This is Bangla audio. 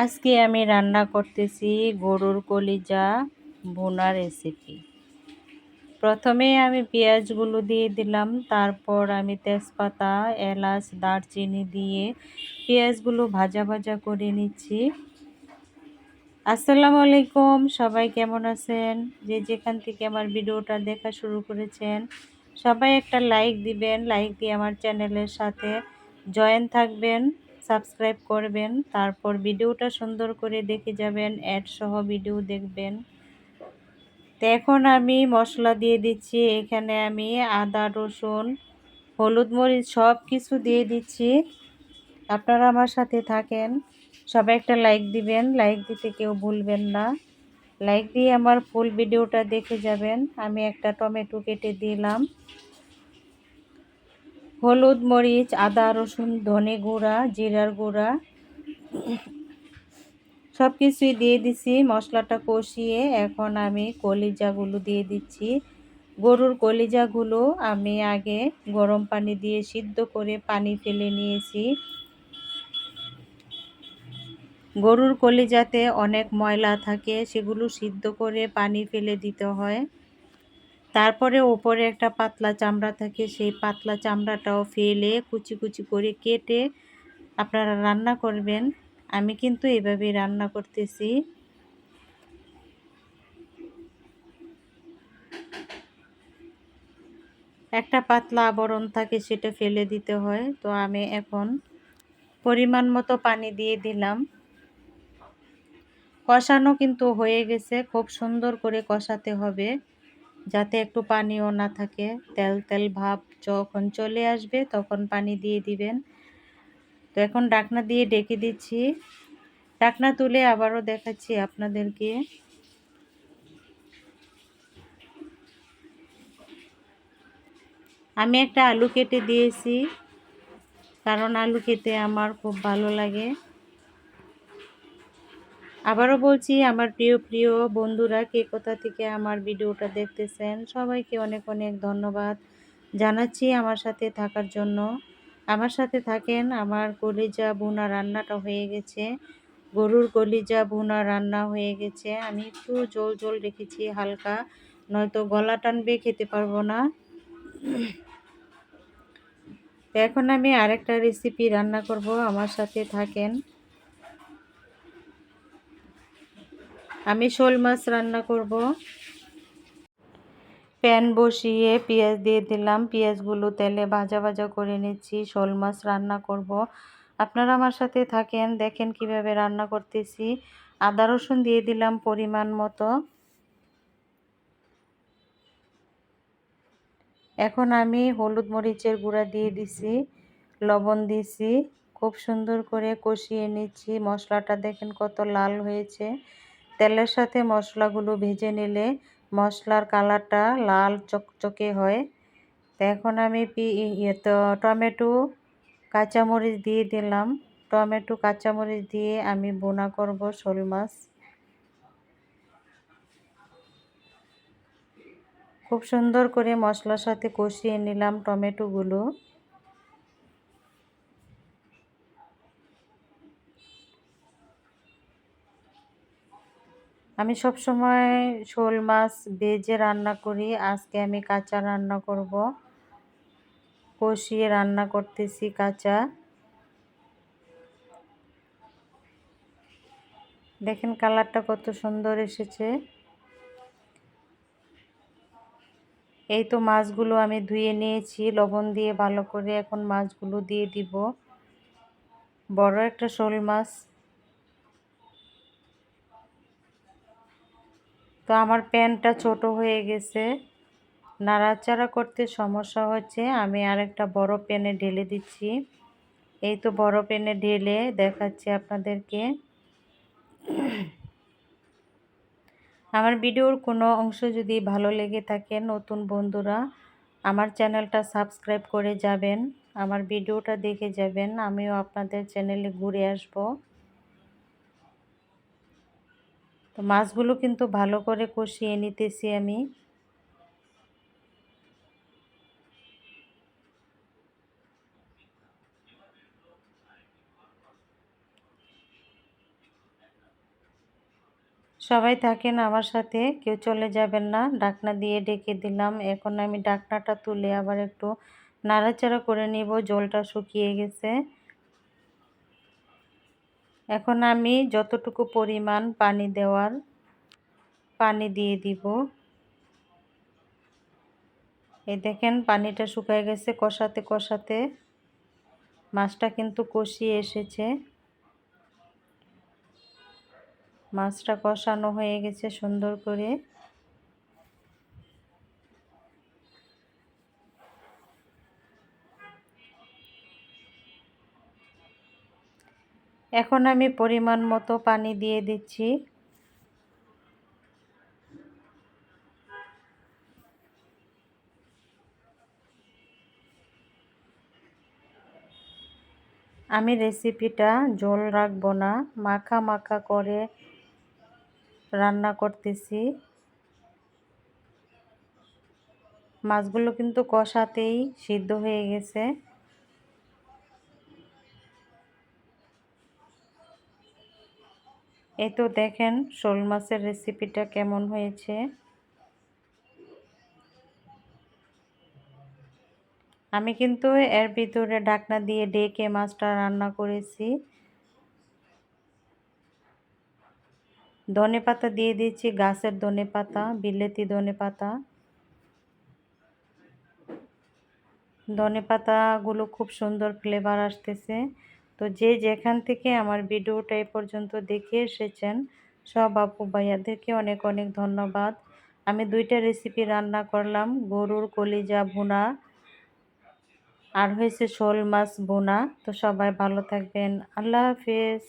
আজকে আমি রান্না করতেছি গরুর কলিজা বোনা রেসিপি প্রথমে আমি পেঁয়াজগুলো দিয়ে দিলাম, তারপর আমি তেজপাতা, এলাচ, দারচিনি দিয়ে পেঁয়াজগুলো ভাজা ভাজা করে নিচ্ছি। আসসালামু আলাইকুম, সবাই কেমন আছেন? যে যেখান থেকে আমার ভিডিওটা দেখা শুরু করেছেন, সবাই একটা লাইক দিবেন লাইক দিয়ে আমার চ্যানেলের সাথে জয়েন থাকবেন। সাবস্ক্রাইব করবেন, তারপর ভিডিওটা সুন্দর করে দেখে যাবেন অ্যাড সহ ভিডিও দেখবেন। তো এখন আমি মশলা দিয়ে দিচ্ছি, এখানে আমি আদা, রসুন, হলুদ মরিচ সব কিছু দিয়ে দিচ্ছি। আপনারা আমার সাথে থাকেন, সবাই একটা লাইক দিবেন লাইক দিতে কেউ ভুলবেন না। লাইক দিয়ে আমার ফুল ভিডিওটা দেখে যাবেন, আমি একটা টমেটো কেটে দিলাম। হলুদ মরিচ, আদা, রসুন, ধনে গুঁড়া, জিরার গুঁড়া সব কিছুই দিয়ে দিছি। মশলাটা কষিয়ে এখন আমি কলিজাগুলো দিয়ে দিচ্ছি। গরুর কলিজাগুলো আমি আগে গরম পানি দিয়ে সিদ্ধ করে পানি ফেলে নিয়েছি। গরুর কলিজাতে অনেক ময়লা থাকে, সেগুলো সিদ্ধ করে পানি ফেলে দিতে হয়। তারপরে ওপরে একটা পাতলা চামড়া থাকে, সেই পাতলা চামড়াটাও ফেলে কুচি কুচি করে কেটে আপনারা রান্না করবেন। আমি কিন্তু এভাবেই রান্না করতেছি। একটা পাতলা আবরণ থাকে সেটা ফেলে দিতে হয়। তো আমি এখন পরিমাণ মতো পানি দিয়ে দিলাম। কষানো কিন্তু হয়ে গেছে, খুব সুন্দর করে কষাতে হবে। যাতে একটু পানিও না থাকে। তেল তেল ভাব যখন চলে আসবে তখন পানি দিয়ে দিবেন। তো এখন ডাকনা দিয়ে ডেকে দিচ্ছি। ডাকনা তুলে আবারও দেখাচ্ছি আপনাদেরকে। আমি একটা আলু কেটে দিয়েছি। কারণ আলু খেতে আমার খুব ভালো লাগে। আবারও বলছি, আমার প্রিয় প্রিয় বন্ধুরা, কে কোথা থেকে আমার ভিডিওটা দেখতেছেন, সবাইকে অনেক অনেক ধন্যবাদ জানাচ্ছি আমার সাথে থাকার জন্য। আমার সাথে থাকেন আমার কলিজা বোনা রান্নাটা হয়ে গেছে। গরুর কলিজা বোনা রান্না হয়ে গেছে। আমি একটু জল জল রেখেছি হালকা, নয়তো গলা টানবে, খেতে পারব না। এখন আমি আরেকটা রেসিপি রান্না করব, আমার সাথে থাকেন আমি শোল মাছ রান্না করব। প্যান বসিয়ে পেঁয়াজ দিয়ে দিলাম। পেঁয়াজগুলো তেলে ভাজা ভাজা করে নিচ্ছি। শোল মাছ রান্না করব। আপনারা আমার সাথে থাকেন, দেখেন কীভাবে রান্না করতেছি। আদা রসুন দিয়ে দিলাম পরিমাণ মতো। এখন আমি হলুদ মরিচের গুঁড়া দিয়ে দিছি, লবণ দিছি, খুব সুন্দর করে কষিয়ে নিচ্ছি। মশলাটা দেখেন কত লাল হয়েছে। তেলের সাথে মশলাগুলো ভেজে নিলে মশলার কালারটা লাল চকচকে হয়। এখন আমি ইয়ে তো টমেটো, কাঁচামরিচ দিয়ে দিলাম। টমেটো, কাঁচামরিচ দিয়ে আমি বোনা করব শোল মাছ। খুব সুন্দর করে মশলার সাথে কষিয়ে নিলাম টমেটোগুলো। আমি সব সময় শোল মাছ ভেজে রান্না করি। আজকে আমি কাঁচা রান্না করব। কষিয়ে রান্না করতেছি কাঁচা। দেখেন কালারটা কত সুন্দর এসেছে। এই তো মাছগুলো আমি ধুয়ে নিয়েছি, লবণ দিয়ে ভালো করে এখন মাছগুলো দিয়ে দিব। বড় একটা শোল মাছ। তো আমার প্যানটা ছোট হয়ে গেছে। নাড়াচাড়া করতে সমস্যা হচ্ছে। আমি আরেকটা বড় প্যানে ঢেলে দিচ্ছি। এই তো বড় প্যানে ঢেলে দেখাচ্ছি আপনাদেরকে। আমার ভিডিওর কোনো অংশ যদি ভালো লেগে থাকে, নতুন বন্ধুরা, আমার চ্যানেলটা সাবস্ক্রাইব করে যাবেন। আমার ভিডিওটা দেখে যাবেন। আমিও আপনাদের চ্যানেলে ঘুরে আসব। তো মাছগুলো কিন্তু ভালো করে কষিয়ে নিতেছি আমি। সবাই থাকেন আমার সাথে, কেউ চলে যাবেন না। ডাকনা দিয়ে ডেকে দিলাম। এখন আমি ডাকনাটা তুলে আবার একটু নাড়াচাড়া করে নিব। জলটা শুকিয়ে গেছে। এখন আমি যতটুকু পরিমাণ পানি দেওয়ার, পানি দিয়ে দিব। এই দেখেন পানিটা শুকায় গেছে কষাতে কষাতে। মাছটা কিন্তু কষিয়ে এসেছে। মাছটা কষানো হয়ে গেছে সুন্দর করে। এখন আমি পরিমাণ মতো পানি দিয়ে দিচ্ছি। আমি রেসিপিটা জল রাখব না, মাখা মাখা করে রান্না করতেছি। মাছগুলো কিন্তু কষাতেই সিদ্ধ হয়ে গেছে। এই তো দেখেন, শোল মাছের রেসিপিটা কেমন হয়েছে। আমি কিন্তু এর ভিতরে ডাকনা দিয়ে ডেকে মাছটা রান্না করেছি। ধনে পাতা দিয়ে দিয়েছি, গাছের ধনে পাতা, বিলেতি ধনে পাতা। ধনে পাতাগুলো খুব সুন্দর ফ্লেভার আসতেছে। তো যে যেখান থেকে আমার ভিডিওটা এ পর্যন্ত দেখে এসেছেন, সব আপু ভাইয়াদেরকে অনেক অনেক ধন্যবাদ। আমি দুইটা রেসিপি রান্না করলাম, গরুর কলিজা ভুনা আর হয়েছে শোল মাছ বোনা তো সবাই ভালো থাকবেন। আল্লাহ হাফেজ।